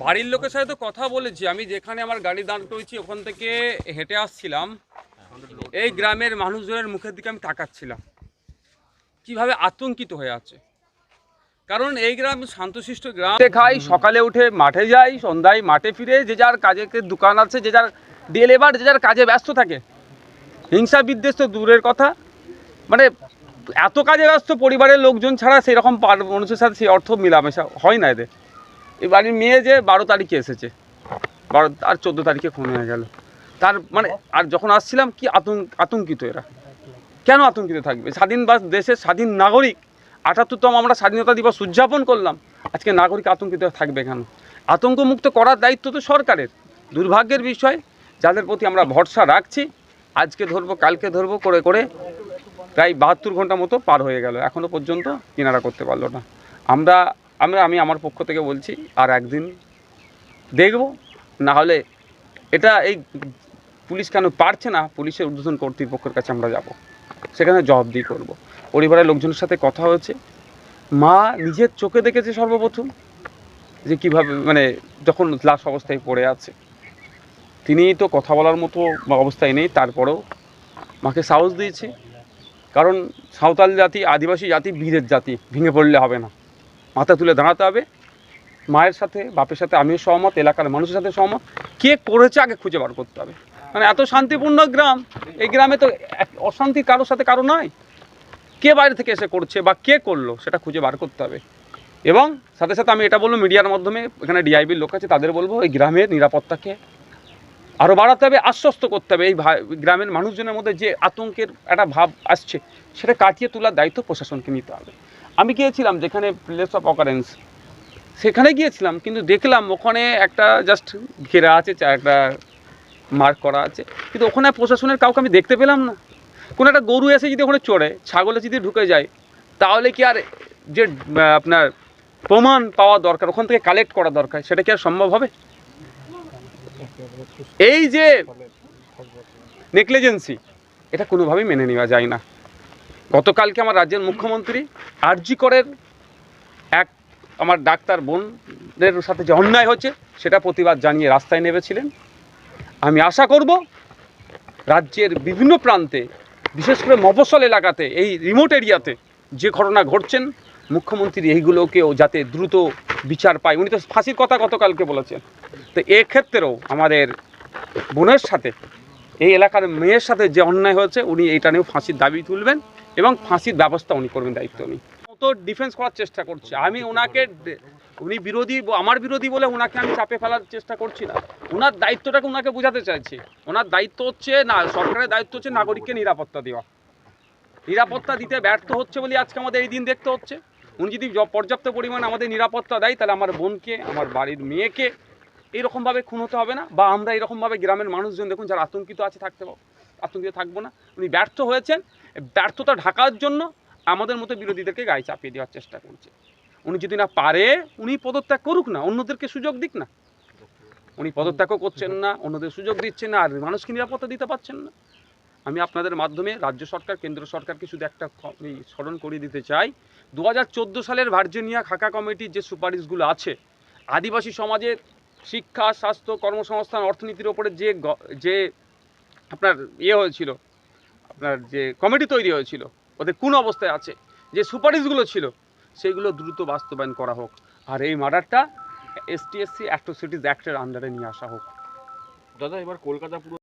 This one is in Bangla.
বাড়ির লোকের সাথে তো কথা বলেছি। আমি যেখানে আমার গাড়ি দাঁড় করেছি ওখান থেকে হেঁটে আসছিলাম। এই গ্রামের মানুষজনের মুখের দিকে আমি তাকাচ্ছিলাম। কীভাবে আতঙ্কিত হয়ে আছে। কারণ এই গ্রাম শান্তশিষ্ট গ্রাম। খাই সকালে উঠে মাঠে যাই সন্ধ্যায় মাঠে ফিরে যে যার কাজে দোকান আছে যে যার ডে লেবার যে যার কাজে ব্যস্ত থাকে। হিংসা বিদ্বেষ তো দূরের কথা। মানে এত কাজে ব্যস্ত পরিবারের লোকজন ছাড়া সেরকম মানুষের সাথে সেই অর্থ মিলামেশা হয় না এদের। এই বাড়ির মেয়ে যে বারো তারিখে এসেছে। বারো, আর চোদ্দ তারিখে খুন হয়ে গেল। তার মানে আর যখন আসছিলাম, কি আতঙ্ক, আতঙ্কিত এরা। কেন আতঙ্কিত থাকবে? স্বাধীন বা দেশের স্বাধীন নাগরিক আটাত্তরতম আমরা স্বাধীনতা দিবস উদযাপন করলাম। আজকে নাগরিক আতঙ্কিত থাকবে কেন? আতঙ্কমুক্ত করার দায়িত্ব তো সরকারের। দুর্ভাগ্যের বিষয় যাদের প্রতি আমরা ভরসা রাখছি, আজকে ধরবো, কালকে ধরবো, করে করে প্রায় বাহাত্তর ঘণ্টা মতো পার হয়ে গেল। এখনও পর্যন্ত কিনারা করতে পারল না। আমরা আমরা, আমি আমার পক্ষ থেকে বলছি, আর একদিন দেখব। না হলে এটা এই পুলিশ কেন পারছে না, পুলিশের ঊর্ধ্বতন কর্তৃপক্ষের কাছে আমরা যাব। সেখানে জবাবদিহি করব। পরিবারের লোকজনের সাথে কথা হয়েছে। মা নিজের চোখে দেখেছে সর্বপ্রথম, যে কীভাবে মানে যখন লাশ অবস্থায় পড়ে আছে। তিনি তো কথা বলার মতো অবস্থায় নেই, তারপরেও মাকে সাহস দিয়েছে। কারণ সাঁওতাল জাতি, আদিবাসী জাতি, বীরের জাতি, ভেঙে পড়লে হবে না। মাথা তুলে দাঁড়াতে হবে। মায়ের সাথে, বাপের সাথে আমিও সহমত, এলাকার মানুষের সাথে সহমত। কে করেছে আগে খুঁজে বার করতে হবে। মানে এত শান্তিপূর্ণ গ্রাম, এই গ্রামে তো অশান্তি কারোর সাথে কারও নয়। কে বাইরে থেকে এসে করছে বা কে করল, সেটা খুঁজে বার করতে হবে। এবং সাথে সাথে আমি এটা বলব, মিডিয়ার মাধ্যমে এখানে ডিআইবির লোক আছে, তাদের বলব, এই গ্রামের নিরাপত্তাকে আরও বাড়াতে হবে, আশ্বস্ত করতে হবে। এই গ্রামের মানুষজনের মধ্যে যে আতঙ্কের একটা ভাব আসছে, সেটা কাটিয়ে তোলার দায়িত্ব প্রশাসনকে নিতে হবে। আমি গিয়েছিলাম যেখানে প্লেস অফ অকারেন্স সেখানে গিয়েছিলাম, কিন্তু দেখলাম ওখানে একটা জাস্ট ঘেরা আছে একটা মার্ক করা আছে, কিন্তু ওখানে প্রশাসনের কাউকে আমি দেখতে পেলাম না। কোনো একটা গরু এসে যদি ওখানে চড়ে, ছাগলে যদি ঢুকে যায়, তাহলে কি আর যে আপনার প্রমাণ পাওয়া দরকার, ওখান থেকে কালেক্ট করা দরকার, সেটা কি আর সম্ভব হবে? এই যে নেগলিজেন্সি এটা কোনোভাবেই মেনে নেওয়া যায় না। গতকালকে আমার রাজ্যের মুখ্যমন্ত্রী আরজি করের এক আমার ডাক্তার বোনদের সাথে যে অন্যায় হচ্ছে সেটা প্রতিবাদ জানিয়ে রাস্তায় নেমেছিলেন। আমি আশা করব রাজ্যের বিভিন্ন প্রান্তে, বিশেষ করে মফসল এলাকাতে, এই রিমোট এরিয়াতে যে ঘটনা ঘটছেন, মুখ্যমন্ত্রী এইগুলোকেও যাতে দ্রুত বিচার পায়। উনি তো ফাঁসির কথা গতকালকে বলেছেন। তো এক্ষেত্রেও আমাদের বোনের সাথে। এই এলাকার মেয়ের সাথে যে অন্যায় হয়েছে, উনি এইটা নিয়েও ফাঁসির দাবি তুলবেন এবং ফাঁসির ব্যবস্থা উনি করবেন দায়িত্ব নিয়ে। তো ডিফেন্স করার চেষ্টা করছে। আমি ওনাকে উনি বিরোধী আমার বিরোধী বলে ওনাকে আমি চাপে ফেলার চেষ্টা করছি না। ওনার দায়িত্বটাকে ওনাকে বোঝাতে চাইছি। ওনার দায়িত্ব হচ্ছে না, সরকারের দায়িত্ব হচ্ছে নাগরিককে নিরাপত্তা দেওয়া। নিরাপত্তা দিতে ব্যর্থ হচ্ছে বলে আজকে আমাদের এই দিন দেখতে হচ্ছে। উনি যদি পর্যাপ্ত পরিমাণে আমাদের নিরাপত্তা দেয়, তাহলে আমার বোনকে, আমার বাড়ির মেয়েকে এইরকমভাবে খুন হতে হবে না, বা আমরা এরকমভাবে গ্রামের মানুষজন দেখুন যারা আতঙ্কিত আছে থাকতে পারব আতঙ্কিত থাকব না। উনি ব্যর্থ হয়েছেন, ব্যর্থতা ঢাকার জন্য আমাদের মতো বিরোধীদেরকে গায়ে চাপিয়ে দেওয়ার চেষ্টা করছে। উনি যদি না পারে, উনি পদত্যাগ করুক না, অন্যদেরকে সুযোগ দিক না। উনি পদত্যাগও করছেন না, অন্যদের সুযোগ দিচ্ছেন না, আর মানুষকে নিরাপত্তা দিতে পারছেন না। আমি আপনাদের মাধ্যমে রাজ্য সরকার, কেন্দ্র সরকারকে শুধু একটা স্মরণ করিয়ে দিতে চাই। দু হাজার চোদ্দ সালের ভার্জিনিয়া খাকা কমিটির যে সুপারিশগুলো আছে, আদিবাসী সমাজের শিক্ষা, স্বাস্থ্য, কর্মসংস্থান, অর্থনীতির ওপরে যে যে আপনার ইয়ে হয়েছিল, আপনার যে কমিটি তৈরি হয়েছিল, ওদের কোন অবস্থায় আছে, যে সুপারিশগুলো ছিল, সেগুলো দ্রুত বাস্তবায়ন করা হোক। আর এই মার্ডারটা এসটিএসসি অ্যাট্রোসিটিস অ্যাক্টের আন্ডারে নিয়ে আসা হোক। দাদা, এবার কলকাতা